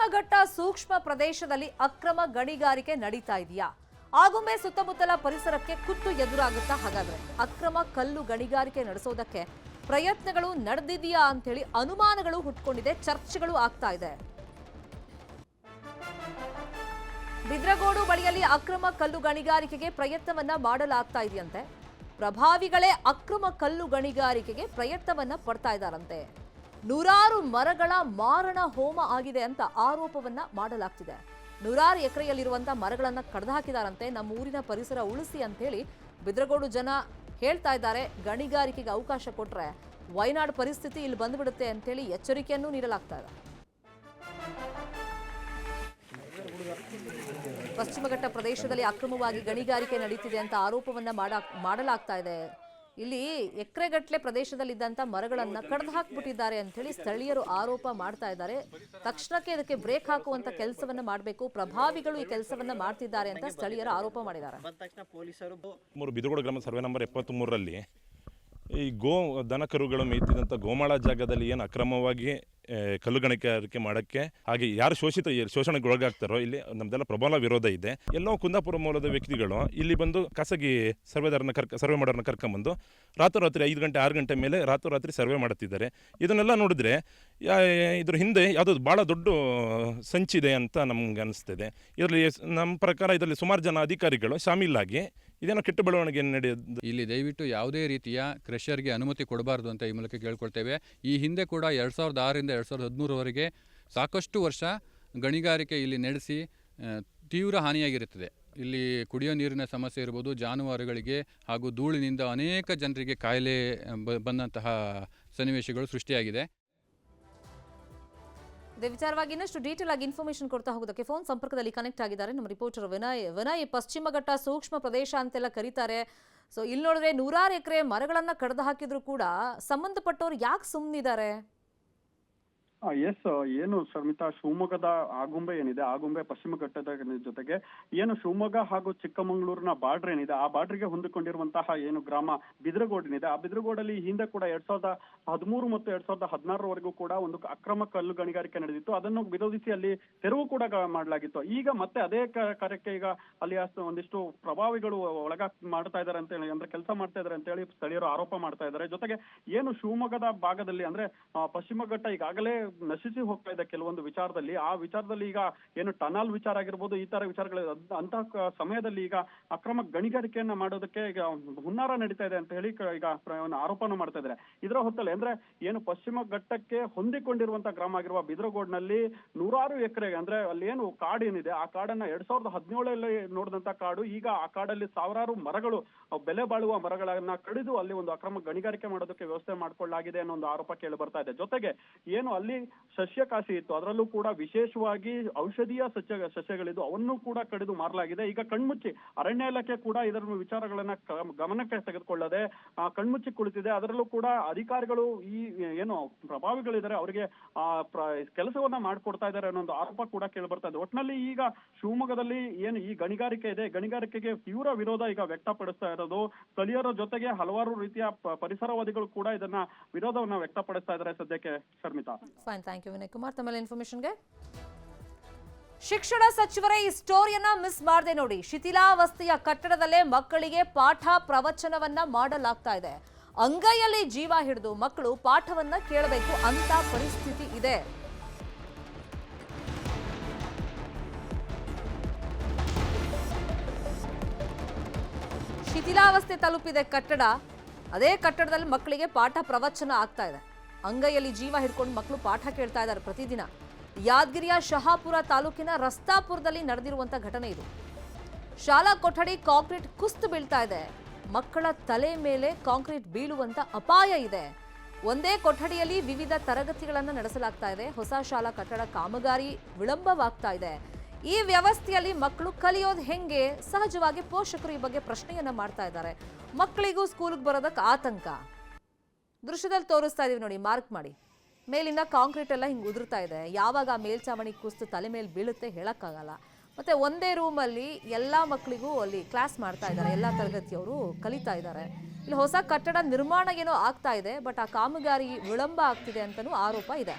ಪಶ್ಚಿಮ ಘಟ್ಟ ಸೂಕ್ಷ್ಮ ಪ್ರದೇಶದಲ್ಲಿ ಅಕ್ರಮ ಗಣಿಗಾರಿಕೆ ನಡೀತಾ ಇದೆಯಾ? ಆಗುಂಬೆ ಸುತ್ತಮುತ್ತಲ ಪರಿಸರಕ್ಕೆ ಕುತ್ತು ಎದುರಾಗುತ್ತಾ ಹಾಗಾದ್ರೆ ಅಕ್ರಮ ಕಲ್ಲು ಗಣಿಗಾರಿಕೆ ನಡೆಸೋದಕ್ಕೆ ಪ್ರಯತ್ನಗಳು ನಡೆದಿದೆಯಾ ಅಂತೇಳಿ ಅನುಮಾನಗಳು ಹುಟ್ಕೊಂಡಿದೆ, ಚರ್ಚೆಗಳು ಆಗ್ತಾ ಇದೆ. ಬಿದ್ರಗೋಡು ಬಳಿಯಲ್ಲಿ ಅಕ್ರಮ ಕಲ್ಲು ಗಣಿಗಾರಿಕೆಗೆ ಪ್ರಯತ್ನವನ್ನ ಮಾಡಲಾಗ್ತಾ ಇದೆಯಂತೆ. ಪ್ರಭಾವಿಗಳೇ ಅಕ್ರಮ ಕಲ್ಲು ಗಣಿಗಾರಿಕೆಗೆ ಪ್ರಯತ್ನವನ್ನ ಪಡ್ತಾ ಇದ್ದಾರಂತೆ. ನೂರಾರು ಮರಗಳ ಮಾರಣ ಹೋಮ ಆಗಿದೆ ಅಂತ ಆರೋಪವನ್ನ ಮಾಡಲಾಗ್ತಿದೆ. ನೂರಾರು ಎಕರೆಯಲ್ಲಿರುವಂತ ಮರಗಳನ್ನ ಕಡ್ದು ಹಾಕಿದಾರಂತೆ ನಮ್ಮ ಊರಿನ ಪರಿಸರ ಉಳಿಸಿ ಅಂತ ಹೇಳಿ ಬಿದ್ರಗೋಡು ಜನ ಹೇಳ್ತಾ ಇದ್ದಾರೆ. ಗಣಿಗಾರಿಕೆಗೆ ಅವಕಾಶ ಕೊಟ್ರೆ ವಯನಾಡ್ ಪರಿಸ್ಥಿತಿ ಇಲ್ಲಿ ಬಂದ್ಬಿಡುತ್ತೆ ಅಂತೇಳಿ ಎಚ್ಚರಿಕೆಯನ್ನು ನೀಡಲಾಗ್ತಾ ಇದೆ. ಪಶ್ಚಿಮಘಟ್ಟ ಪ್ರದೇಶದಲ್ಲಿ ಅಕ್ರಮವಾಗಿ ಗಣಿಗಾರಿಕೆ ನಡೀತಿದೆ ಅಂತ ಆರೋಪವನ್ನ ಮಾಡ- ಮಾಡಲಾಗ್ತಾ ಇದೆ. ಇಲ್ಲಿ ಎಕರೆಗಟ್ಟಲೆ ಪ್ರದೇಶದಲ್ಲಿದ್ದಂಥ ಮರಗಳನ್ನ ಕಡ್ದು ಹಾಕ್ಬಿಟ್ಟಿದ್ದಾರೆ ಅಂತ ಹೇಳಿ ಸ್ಥಳೀಯರು ಆರೋಪ ಮಾಡ್ತಾ ಇದ್ದಾರೆ. ತಕ್ಷಣಕ್ಕೆ ಇದಕ್ಕೆ ಬ್ರೇಕ್ ಹಾಕುವಂತ ಕೆಲಸವನ್ನ ಮಾಡಬೇಕು. ಪ್ರಭಾವಿಗಳು ಈ ಕೆಲಸವನ್ನ ಮಾಡ್ತಿದ್ದಾರೆ ಅಂತ ಸ್ಥಳೀಯರು ಆರೋಪ ಮಾಡಿದ್ದಾರೆ. ಮೂರು ಬಿದುಗೋಡು ಗ್ರಾಮ ಸರ್ವೆ ನಂಬರ್ ಎಪ್ಪತ್ತ್ಮೂರರಲ್ಲಿ ಈ ಗೋ ದನ ಕರುಗಳು ಮೇಯ್ತಿದ್ದಂಥ ಗೋಮಾಳ ಜಾಗದಲ್ಲಿ ಏನು ಅಕ್ರಮವಾಗಿ ಆ, ಕಲ್ಲು ಗಣಿಗಾರಿಕೆ ಮಾಡೋಕ್ಕೆ ಹಾಗೆ ಯಾರು ಶೋಷಿತ ಶೋಷಣೆಗೆ ಒಳಗಾಗ್ತಾರೋ ಇಲ್ಲಿ ನಮ್ದೆಲ್ಲ ಪ್ರಬಲ ವಿರೋಧ ಇದೆ. ಎಲ್ಲೋ ಕುಂದಾಪುರ ಮೂಲದ ವ್ಯಕ್ತಿಗಳು ಇಲ್ಲಿ ಬಂದು ಖಾಸಗಿ ಸರ್ವೆದಾರನ ಕರ್ಕ ಸರ್ವೆ ಮಾಡೋರನ್ನ ಕರ್ಕೊಂಬಂದು ರಾತ್ರೋರಾತ್ರಿ ಐದು ಗಂಟೆ ಆರು ಗಂಟೆ ಮೇಲೆ ರಾತ್ರೋರಾತ್ರಿ ಸರ್ವೆ ಮಾಡುತ್ತಿದ್ದಾರೆ ಇದನ್ನೆಲ್ಲ ನೋಡಿದ್ರೆ ಇದ್ರ ಹಿಂದೆ ಯಾವುದು ಭಾಳ ದೊಡ್ಡ ಸಂಚಿದೆ ಅಂತ ನಮ್ಗೆ ಅನಿಸ್ತಿದೆ. ಇದರಲ್ಲಿ ನಮ್ಮ ಪ್ರಕಾರ ಇದರಲ್ಲಿ ಸುಮಾರು ಜನ ಅಧಿಕಾರಿಗಳು ಶಾಮೀಲಾಗಿ ಇದೇನೋ ಕೆಟ್ಟ ಬೆಳವಣಿಗೆ ನಡೆಯೋದು ಇಲ್ಲಿ ದಯವಿಟ್ಟು ಯಾವುದೇ ರೀತಿಯ ಕ್ರೆಷರ್ಗೆ ಅನುಮತಿ ಕೊಡಬಾರ್ದು ಅಂತ ಈ ಮೂಲಕ ಕೇಳ್ಕೊಳ್ತೇವೆ. ಈ ಹಿಂದೆ ಕೂಡ ಎರಡು ಸಾವಿರದ ಆರರಿಂದ ಎರಡು ಸಾವಿರದ ಹದಿಮೂರವರೆಗೆ ಸಾಕಷ್ಟು ವರ್ಷ ಗಣಿಗಾರಿಕೆ ಇಲ್ಲಿ ನಡೆಸಿ ತೀವ್ರ ಹಾನಿಯಾಗಿರುತ್ತದೆ. ಇಲ್ಲಿ ಕುಡಿಯೋ ನೀರಿನ ಸಮಸ್ಯೆ ಇರ್ಬೋದು, ಜಾನುವಾರುಗಳಿಗೆ ಹಾಗೂ ಧೂಳಿನಿಂದ ಅನೇಕ ಜನರಿಗೆ ಕಾಯಿಲೆ ಬಂದಂತಹ ಸನ್ನಿವೇಶಗಳು ಸೃಷ್ಟಿಯಾಗಿದೆ. ಇದೇ ವಿಚಾರವಾಗಿ ಇನ್ನಷ್ಟು ಡೀಟೇಲ್ ಆಗಿ ಇನ್ಫಾರ್ಮೇಶನ್ ಕೊಡ್ತಾ ಹೋಗೋದಕ್ಕೆ ಫೋನ್ ಸಂಪರ್ಕದಲ್ಲಿ ಕನೆಕ್ಟ್ ಆಗಿದ್ದಾರೆ ನಮ್ಮ ರಿಪೋರ್ಟರ್ ವಿನಯ್ ವಿನಯ್, ಪಶ್ಚಿಮ ಘಟ್ಟ ಸೂಕ್ಷ್ಮ ಪ್ರದೇಶ ಅಂತೆಲ್ಲ ಕರೀತಾರೆ. ಸೊ ಇಲ್ಲಿ ನೋಡಿದ್ರೆ ನೂರಾರು ಎಕರೆ ಮರಗಳನ್ನ ಕಡ್ದು ಹಾಕಿದ್ರು ಕೂಡ ಸಂಬಂಧಪಟ್ಟವರು ಯಾಕೆ ಸುಮ್ಮನಿದ್ದಾರೆ ಎಸ್ ಏನು ಶರ್ಮಿತಾ, ಶಿವಮೊಗ್ಗದ ಆಗುಂಬೆ ಏನಿದೆ ಆಗುಂಬೆ ಪಶ್ಚಿಮ ಘಟ್ಟದ ಜೊತೆಗೆ ಏನು ಶಿವಮೊಗ್ಗ ಹಾಗೂ ಚಿಕ್ಕಮಗಳೂರಿನ ಬಾರ್ಡರ್ ಏನಿದೆ, ಆ ಬಾರ್ಡರ್ಗೆ ಹೊಂದಿಕೊಂಡಿರುವಂತಹ ಏನು ಗ್ರಾಮ ಬಿದ್ರಗೋಡಿನಿದೆ, ಆ ಬಿದ್ರಗೋಡಲ್ಲಿ ಹಿಂದೆ ಕೂಡ ಎರಡ್ ಸಾವಿರದ ಹದಿಮೂರು ಮತ್ತು ಎರಡ್ ಸಾವಿರದ ಹದಿನಾರರವರೆಗೂ ಕೂಡ ಒಂದು ಅಕ್ರಮ ಕಲ್ಲು ಗಣಿಗಾರಿಕೆ ನಡೆದಿತ್ತು. ಅದನ್ನು ವಿರೋಧಿಸಿ ಅಲ್ಲಿ ತೆರವು ಕೂಡ ಮಾಡಲಾಗಿತ್ತು. ಈಗ ಮತ್ತೆ ಅದೇ ಕಾರ್ಯಕ್ಕೆ ಈಗ ಅಲ್ಲಿ ಒಂದಿಷ್ಟು ಪ್ರಭಾವಿಗಳು ಒಳಗ ಮಾಡ್ತಾ ಇದ್ದಾರೆ ಅಂತ ಹೇಳಿ, ಅಂದ್ರೆ ಕೆಲಸ ಮಾಡ್ತಾ ಇದ್ದಾರೆ ಅಂತ ಹೇಳಿ ಸ್ಥಳೀಯರು ಆರೋಪ ಮಾಡ್ತಾ ಇದ್ದಾರೆ ಜೊತೆಗೆ ಏನು ಶಿವಮೊಗ್ಗದ ಭಾಗದಲ್ಲಿ ಅಂದ್ರೆ ಪಶ್ಚಿಮ ಘಟ್ಟ ಈಗಾಗಲೇ ನಶಿಸಿ ಹೋಗ್ತಾ ಇದೆ ಕೆಲವೊಂದು ವಿಚಾರದಲ್ಲಿ. ಆ ವಿಚಾರದಲ್ಲಿ ಈಗ ಏನು ಟನಲ್ ವಿಚಾರ ಆಗಿರ್ಬೋದು, ಈ ತರ ವಿಚಾರಗಳು ಅಂತ ಸಮಯದಲ್ಲಿ ಈಗ ಅಕ್ರಮ ಗಣಿಗಾರಿಕೆಯನ್ನ ಮಾಡೋದಕ್ಕೆ ಈಗ ಹುನ್ನಾರ ನಡೀತಾ ಇದೆ ಅಂತ ಹೇಳಿ ಈಗ ಆರೋಪನ ಮಾಡ್ತಾ ಇದ್ದಾರೆ. ಇದರ ಹೊತ್ತಲ್ಲಿ ಅಂದ್ರೆ ಏನು ಪಶ್ಚಿಮ ಘಟ್ಟಕ್ಕೆ ಹೊಂದಿಕೊಂಡಿರುವಂತ ಗ್ರಾಮ ಆಗಿರುವ ಬಿದ್ರಗೋಡ್ನಲ್ಲಿ ನೂರಾರು ಎಕರೆ ಅಂದ್ರೆ ಅಲ್ಲಿ ಏನು ಕಾಡು ಏನಿದೆ, ಆ ಕಾಡನ್ನ ಎರಡ್ ಸಾವಿರದ ಹದಿನೇಳಲ್ಲಿ ನೋಡಿದಂತ ಕಾಡು, ಈಗ ಆ ಕಾಡಲ್ಲಿ ಸಾವಿರಾರು ಮರಗಳು ಬೆಲೆ ಬಾಳುವ ಮರಗಳನ್ನ ಕಡಿದು ಅಲ್ಲಿ ಒಂದು ಅಕ್ರಮ ಗಣಿಗಾರಿಕೆ ಮಾಡೋದಕ್ಕೆ ವ್ಯವಸ್ಥೆ ಮಾಡ್ಕೊಳ್ಳಲಾಗಿದೆ ಅನ್ನೋ ಒಂದು ಆರೋಪ ಕೇಳಿ ಬರ್ತಾ ಇದೆ. ಜೊತೆಗೆ ಏನು ಅಲ್ಲಿ ಸಸ್ಯಕಾಶಿ ಇತ್ತು. ಅದರಲ್ಲೂ ಕೂಡ ವಿಶೇಷವಾಗಿ ಔಷಧೀಯ ಸಸ್ಯ, ಸಸ್ಯಗಳಿದ್ದು ಅವನ್ನು ಕೂಡ ಕಡಿದು ಮಾರಲಾಗಿದೆ. ಈಗ ಕಣ್ಮುಚ್ಚಿ ಅರಣ್ಯ ಇಲಾಖೆ ಕೂಡ ಇದರ ವಿಚಾರಗಳನ್ನ ಗಮನಕ್ಕೆ ತೆಗೆದುಕೊಳ್ಳದೆ ಕಣ್ಮುಚ್ಚಿ ಕುಳಿತಿದೆ. ಅದರಲ್ಲೂ ಕೂಡ ಅಧಿಕಾರಿಗಳು ಈ, ಏನು ಪ್ರಭಾವಿಗಳಿದ್ದಾರೆ, ಅವರಿಗೆ, ಆ ಕೆಲಸವನ್ನ ಮಾಡ್ಕೊಡ್ತಾ ಇದ್ದಾರೆ ಅನ್ನೋ ಒಂದು ಆರೋಪ ಕೂಡ ಕೇಳಿ ಬರ್ತಾ ಇದೆ. ಒಟ್ಟಿನಲ್ಲಿ ಈಗ ಶಿವಮೊಗ್ಗದಲ್ಲಿ ಏನು ಈ ಗಣಿಗಾರಿಕೆ ಇದೆ. ಗಣಿಗಾರಿಕೆಗೆ ತೀವ್ರ ವಿರೋಧ ಈಗ ವ್ಯಕ್ತಪಡಿಸ್ತಾ ಇರೋದು. ಸ್ಥಳೀಯರ ಜೊತೆಗೆ ಹಲವಾರು ರೀತಿಯ ಪರಿಸರವಾದಿಗಳು ಕೂಡ ಇದನ್ನ ವಿರೋಧವನ್ನ ವ್ಯಕ್ತಪಡಿಸ್ತಾ ಇದ್ದಾರೆ ಸದ್ಯಕ್ಕೆ Sharmita. Fine thank you Vinay Kumar ತಮ್ಮೆಲ್ಲ ಇನ್ಫಾರ್ಮೇಶನ್ಗೆ ಶಿಕ್ಷಣ ಸಚಿವರೇ, ಈ ಸ್ಟೋರಿಯನ್ನ ಮಿಸ್ ಮಾಡದೆ ನೋಡಿ. ಶಿಥಿಲಾವಸ್ಥೆಯ ಕಟ್ಟಡದಲ್ಲೇ ಮಕ್ಕಳಿಗೆ ಪಾಠ ಪ್ರವಚನವನ್ನ ಮಾಡಲಾಗ್ತಾ ಇದೆ. ಅಂಗೈಯಲ್ಲಿ ಜೀವ ಹಿಡಿದು ಮಕ್ಕಳು ಪಾಠವನ್ನ ಕೇಳಬೇಕು ಅಂತ ಪರಿಸ್ಥಿತಿ ಇದೆ. ಶಿಥಿಲಾವಸ್ಥೆ ತಲುಪಿದೆ ಕಟ್ಟಡ. ಅದೇ ಕಟ್ಟಡದಲ್ಲಿ ಮಕ್ಕಳಿಗೆ ಪಾಠ ಪ್ರವಚನ ಆಗ್ತಾ ಇದೆ. ಅಂಗೈಯಲ್ಲಿ ಜೀವ ಹಿಡ್ಕೊಂಡು ಮಕ್ಕಳು ಪಾಠ ಕೇಳ್ತಾ ಇದ್ದಾರೆ ಪ್ರತಿದಿನ. ಯಾದಗಿರಿಯ ಶಹಾಪುರ ತಾಲೂಕಿನ ರಸ್ತಾಪುರದಲ್ಲಿ ನಡೆದಿರುವಂತ ಘಟನೆ ಇದು. ಶಾಲಾ ಕೊಠಡಿ ಕಾಂಕ್ರೀಟ್ ಕುಸ್ತು ಬೀಳ್ತಾ ಇದೆ. ಮಕ್ಕಳ ತಲೆ ಮೇಲೆ ಕಾಂಕ್ರೀಟ್ ಬೀಳುವಂತ ಅಪಾಯ ಇದೆ. ಒಂದೇ ಕೊಠಡಿಯಲ್ಲಿ ವಿವಿಧ ತರಗತಿಗಳನ್ನು ನಡೆಸಲಾಗ್ತಾ ಇದೆ. ಹೊಸ ಶಾಲಾ ಕಟ್ಟಡ ಕಾಮಗಾರಿ ವಿಳಂಬವಾಗ್ತಾ ಇದೆ. ಈ ವ್ಯವಸ್ಥೆಯಲ್ಲಿ ಮಕ್ಕಳು ಕಲಿಯೋದು ಹೆಂಗೆ? ಸಹಜವಾಗಿ ಪೋಷಕರು ಈ ಬಗ್ಗೆ ಪ್ರಶ್ನೆಯನ್ನ ಮಾಡ್ತಾ ಇದ್ದಾರೆ. ಮಕ್ಕಳಿಗೂ ಸ್ಕೂಲ್ಗೆ ಬರೋದಕ್ಕೆ ಆತಂಕ. ದೃಶ್ಯದಲ್ಲಿ ತೋರಿಸ್ತಾ ಇದೀವಿ ನೋಡಿ, ಮಾರ್ಕ್ ಮಾಡಿ. ಮೇಲಿಂದ ಕಾಂಕ್ರೀಟ್ ಎಲ್ಲ ಹಿಂಗೆ ಉದುರ್ತಾ ಇದೆ. ಯಾವಾಗ ಆ ಮೇಲ್ಚಾವಣಿ ಕುಸ್ತು ತಲೆ ಮೇಲೆ ಬೀಳುತ್ತೆ ಹೇಳೋಕ್ಕಾಗಲ್ಲ. ಮತ್ತೆ ಒಂದೇ ರೂಮಲ್ಲಿ ಎಲ್ಲ ಮಕ್ಕಳಿಗೂ ಅಲ್ಲಿ ಕ್ಲಾಸ್ ಮಾಡ್ತಾ ಇದ್ದಾರೆ, ಎಲ್ಲ ತರಗತಿಯವರು ಕಲಿತಾ ಇದ್ದಾರೆ. ಇಲ್ಲಿ ಹೊಸ ಕಟ್ಟಡ ನಿರ್ಮಾಣ ಏನೋ ಆಗ್ತಾ ಇದೆ ಬಟ್ ಆ ಕಾಮಗಾರಿ ವಿಳಂಬ ಆಗ್ತಿದೆ ಅಂತಲೂ ಆರೋಪ ಇದೆ.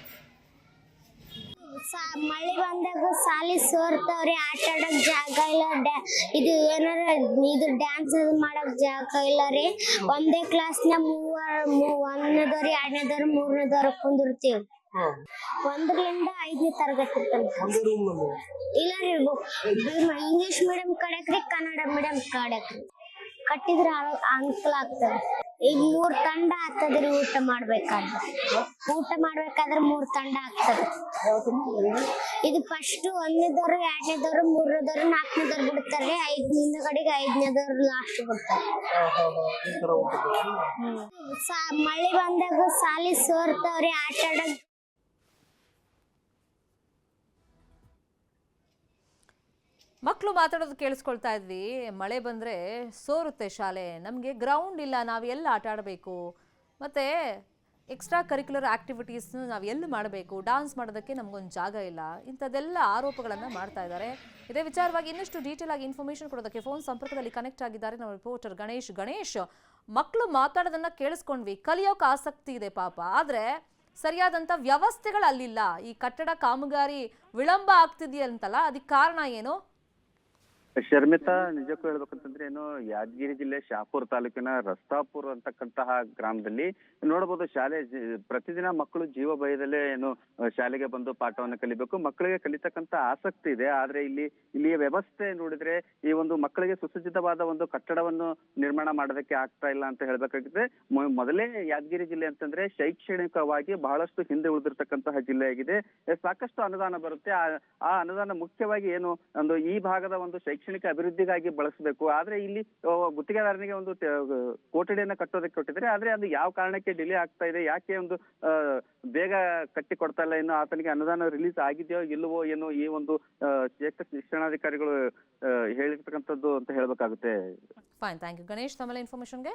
ಮಳೆ ಬಂದಾಗ ಸಾಲಿ ಸೋರ್ತವ್ರಿ ಆಟ ಆಡಕ್ ಜಾಗ ಇಲ್ಲ ಇದು ಏನಾರ ಇದು ಡ್ಯಾನ್ಸ್ ಮಾಡಕ್ ಜಾಗ ಇಲ್ಲ ರೀ ಒಂದೇ ಕ್ಲಾಸ್ನ ಮೂವರ್ ಒಂದನೇದವ್ರಿ ಎರಡನೇದವ್ರಿ ಮೂರನೇದವ್ರು ಕುಂದಿರ್ತೀವಿ. ಒಂದರಿಂದ ಐದನೇ ತರಗತಿ ಇಲ್ಲ ರೀ ಇಂಗ್ಲಿಷ್ ಮೀಡಿಯಂ ಕಡೆಕ್ರಿ ಕನ್ನಡ ಮೀಡಿಯಂ ಕಡೆಕ್ರಿ. ಕಟ್ಟಿದ್ರೆ ಅನು- ಅನುಕೂಲ ಆಗ್ತದೆ. ಈಗ ಮೂರ್ ತಂಡ ಆಗ್ತದ್ರಿ ಊಟ ಮಾಡ್ಬೇಕಾದ್ರೆ. ಊಟ ಮಾಡ್ಬೇಕಾದ್ರೆ ಮೂರ್ ತಂಡ ಆಗ್ತದೆ ಇದು ಫಸ್ಟ್ ಒಂದನೇದವ್ರು ಎರಡನೇದವ್ರು ಮೂರನೇದವ್ರು ನಾಲ್ಕನೇದವ್ರು ಬಿಡ್ತಾರೆ. ಐದನೇ ಕಡೆಗೆ ಐದನೇದವ್ರು ಲಾಸ್ಟ್ ಬಿಡ್ತಾರೆ. ಮಳೆ ಬಂದಾಗ ಸಾಲಿ ಸೋರ್ತವ್ರಿ ಆಟ ಆಡಕ್ ಮಕ್ಕಳು ಮಾತಾಡೋದು ಕೇಳಿಸ್ಕೊಳ್ತಾ ಇದ್ವಿ. ಮಳೆ ಬಂದರೆ ಸೋರುತ್ತೆ ಶಾಲೆ. ನಮಗೆ ಗ್ರೌಂಡ್ ಇಲ್ಲ. ನಾವು ಎಲ್ಲಿ ಆಟ ಆಡಬೇಕು? ಮತ್ತು ಎಕ್ಸ್ಟ್ರಾ ಕರಿಕ್ಯುಲರ್ ಆ್ಯಕ್ಟಿವಿಟೀಸ್ನ ನಾವು ಎಲ್ಲಿ ಮಾಡಬೇಕು? ಡಾನ್ಸ್ ಮಾಡೋದಕ್ಕೆ ನಮಗೊಂದು ಜಾಗ ಇಲ್ಲ. ಇಂಥದ್ದೆಲ್ಲ ಆರೋಪಗಳನ್ನು ಮಾಡ್ತಾ ಇದ್ದಾರೆ. ಇದೇ ವಿಚಾರವಾಗಿ ಇನ್ನಷ್ಟು ಡೀಟೇಲ್ ಆಗಿ ಇನ್ಫಾರ್ಮೇಷನ್ ಕೊಡೋದಕ್ಕೆ ಫೋನ್ ಸಂಪರ್ಕದಲ್ಲಿ ಕನೆಕ್ಟ್ ಆಗಿದ್ದಾರೆ ನಮ್ಮ ರಿಪೋರ್ಟರ್ ಗಣೇಶ್. ಗಣೇಶ್ ಮಕ್ಕಳು ಮಾತಾಡೋದನ್ನು ಕೇಳಿಸ್ಕೊಂಡ್ವಿ. ಕಲಿಯೋಕೆ ಆಸಕ್ತಿ ಇದೆ ಪಾಪ. ಆದರೆ ಸರಿಯಾದಂಥ ವ್ಯವಸ್ಥೆಗಳು ಅಲ್ಲಿಲ್ಲ ಈ ಕಟ್ಟಡ ಕಾಮಗಾರಿ ವಿಳಂಬ ಆಗ್ತಿದೆಯಂತಲ್ಲ? ಅದಕ್ಕೆ ಕಾರಣ ಏನು? ಶರ್ಮಿತಾ, ನಿಜಕ್ಕೂ ಹೇಳ್ಬೇಕಂತಂದ್ರೆ ಏನು ಯಾದಗಿರಿ ಜಿಲ್ಲೆ ಶಾಪುರ್ ತಾಲೂಕಿನ ರಸ್ತಾಪುರ್ ಅಂತಕ್ಕಂತಹ ಗ್ರಾಮದಲ್ಲಿ ನೋಡಬಹುದು ಶಾಲೆ ಪ್ರತಿದಿನ ಮಕ್ಕಳು ಜೀವ ಭಯದಲ್ಲೇ ಏನು ಶಾಲೆಗೆ ಬಂದು ಪಾಠವನ್ನು ಕಲಿಬೇಕು. ಮಕ್ಕಳಿಗೆ ಕಲಿತಕ್ಕಂತ ಆಸಕ್ತಿ ಇದೆ. ಆದ್ರೆ ಇಲ್ಲಿ, ಇಲ್ಲಿಯ ವ್ಯವಸ್ಥೆ ನೋಡಿದ್ರೆ ಈ ಒಂದು ಮಕ್ಕಳಿಗೆ ಸುಸಜ್ಜಿತವಾದ ಒಂದು ಕಟ್ಟಡವನ್ನು ನಿರ್ಮಾಣ ಮಾಡೋದಕ್ಕೆ ಆಗ್ತಾ ಇಲ್ಲ ಅಂತ ಹೇಳ್ಬೇಕಾಗಿದೆ ಮೊದಲೇ ಯಾದಗಿರಿ ಜಿಲ್ಲೆ ಅಂತಂದ್ರೆ ಶೈಕ್ಷಣಿಕವಾಗಿ ಬಹಳಷ್ಟು ಹಿಂದೆ ಉಳಿದಿರ್ತಕ್ಕಂತಹ ಜಿಲ್ಲೆಯಾಗಿದೆ. ಸಾಕಷ್ಟು ಅನುದಾನ ಬರುತ್ತೆ. ಆ ಅನುದಾನ ಮುಖ್ಯವಾಗಿ ಏನು, ಒಂದು ಈ ಭಾಗದ ಒಂದು ಶೈಕ್ಷಣಿಕ ಅಭಿವೃದ್ಧಿಗಾಗಿ ಬಳಸಬೇಕು. ಆದ್ರೆ ಇಲ್ಲಿ ಗುತ್ತಿಗೆದಾರನಿಗೆ ಒಂದು ಕೋಟಡಿಯನ್ನ ಕಟ್ಟೋದಕ್ಕೆ ಕೊಟ್ಟಿದ್ರೆ, ಆದ್ರೆ ಅದು ಯಾವ ಕಾರಣಕ್ಕೆ ಡಿಲೇ ಆಗ್ತಾ ಇದೆ, ಯಾಕೆ ಒಂದು ಬೇಗ ಕಟ್ಟಿ ಕೊಡ್ತಾ ಇಲ್ಲ, ಇನ್ನು ಆತನಿಗೆ ಅನುದಾನ ರಿಲೀಸ್ ಆಗಿದೆಯೋ, ಇಲ್ಲವೋ, ಏನೋ ಈ ಒಂದು ಶ್ರೇಷ್ಠ ಶಿಕ್ಷಣಾಧಿಕಾರಿಗಳು ಹೇಳಿರ್ತಕ್ಕಂಥದ್ದು ಅಂತ ಹೇಳ್ಬೇಕಾಗುತ್ತೆ. ಫೈನ್ ಥ್ಯಾಂಕ್ ಯು ಗಣೇಶ್, ತಮ್ಮೆಲ್ಲ ಇನ್ಫಾರ್ಮೇಷನ್ಗೆ